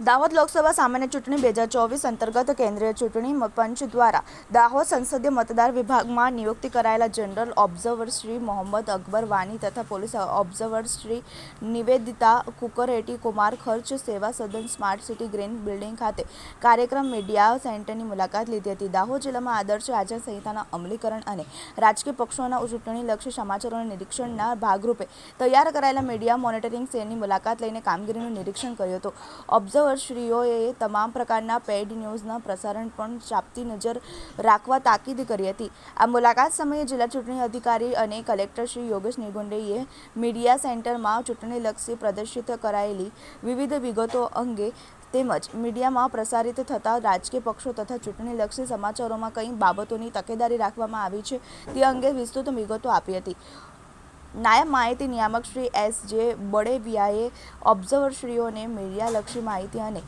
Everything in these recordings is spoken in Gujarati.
દાહોદ લોકસભા સામાન્ય ચૂંટણી બે હજાર ચોવીસ અંતર્ગત કેન્દ્રીય ચૂંટણી પંચ દ્વારા દાહોદ સંસદીય મતદાર વિભાગમાં નિયુક્તિ કરાયેલા જનરલ ઓબ્ઝર્વર શ્રી મોહમ્મદ અકબર વાની તથા પોલીસ ઓબ્ઝર્વર શ્રી નિવેદિતા કુકરેટી, કુમાર ખર્ચ, સેવા સદન, સ્માર્ટ સિટી ગ્રીન બિલ્ડિંગ ખાતે કાર્યક્રમ મીડિયા સેન્ટરની મુલાકાત લીધી હતી. દાહોદ જિલ્લામાં આદર્શ આચારસંહિતાના અમલીકરણ અને રાજકીય પક્ષોના ચૂંટણીલક્ષી સમાચારોના નિરીક્ષણના ભાગરૂપે તૈયાર કરાયેલા મીડિયા મોનિટરિંગ સેલની મુલાકાત લઈને કામગીરીનું નિરીક્ષણ કર્યું હતું. ઓબ્ઝર્વરશ્રીઓએ તમામ પ્રકારના પેઇડ ન્યૂઝના પ્રસારણ પણ ચાપતી નજર રાખવા તાકીદ કરી હતી. આ મુલાકાત સમયે જિલ્લા ચૂંટણી અધિકારી અને કલેક્ટર શ્રી યોગેશ નિગુંડેએ મીડિયા સેન્ટરમાં ચૂંટણીલક્ષી પ્રદર્શિત કરાયેલી વિવિધ વિગતો અંગે તેમજ મીડિયામાં પ્રસારિત થતા રાજકીય પક્ષો તથા ચૂંટણીલક્ષી સમાચારોમાં કઈ બાબતોની તકેદારી રાખવામાં આવી છે તે અંગે વિસ્તૃત વિગતો આપી હતી. નાયબ માહિતી નિયામક શ્રી એસ જે બડેવિયાએ ઓબ્ઝર્વરશ્રીઓને મીડિયાલક્ષી માહિતી અને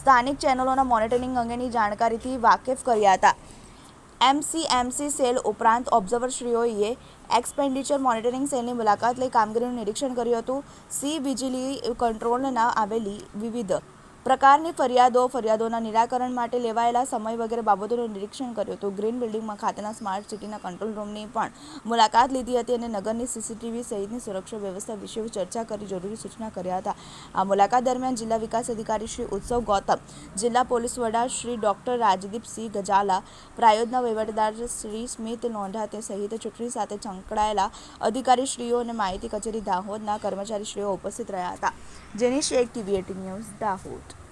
સ્થાનિક ચેનલોના મોનિટરિંગ અંગેની જાણકારીથી વાકેફ કર્યા હતા. એમસીએમસી સેલ ઉપરાંત ઓબ્ઝર્વરશ્રીઓએ એક્સપેન્ડિચર મોનિટરિંગ સેલની મુલાકાત લઈ કામગીરીનું નિરીક્ષણ કર્યું હતું. સી વિજિલી કંટ્રોલના આવેલી વિવિધ પ્રકારની ફરિયાદો, ફરિયાદોના નિરાકરણ માટે લેવાયેલા સમય વગેરે બાબતોનું નિરીક્ષણ કર્યું હતું. ગ્રીન બિલ્ડિંગમાં ખાતેના સ્માર્ટ સિટીના કંટ્રોલ રૂમની પણ મુલાકાત લીધી હતી અને નગરની સીસીટીવી સહિતની સુરક્ષા વ્યવસ્થા વિશે ચર્ચા કરી જરૂરી સૂચના કર્યા હતા. આ મુલાકાત દરમિયાન જિલ્લા વિકાસ અધિકારી શ્રી ઉત્સવ ગૌતમ, જિલ્લા પોલીસ વડા શ્રી ડોક્ટર રાજદીપસિંહ ગજાલા, પ્રાયોજના વહીવટદાર શ્રી સ્મિત લોંઢા સહિત ચૂંટણી સાથે સંકળાયેલા અધિકારીશ્રીઓ અને માહિતી કચેરી દાહોદના કર્મચારીશ્રીઓ ઉપસ્થિત રહ્યા હતા. Jeni Sheikh TV AT news Dahod.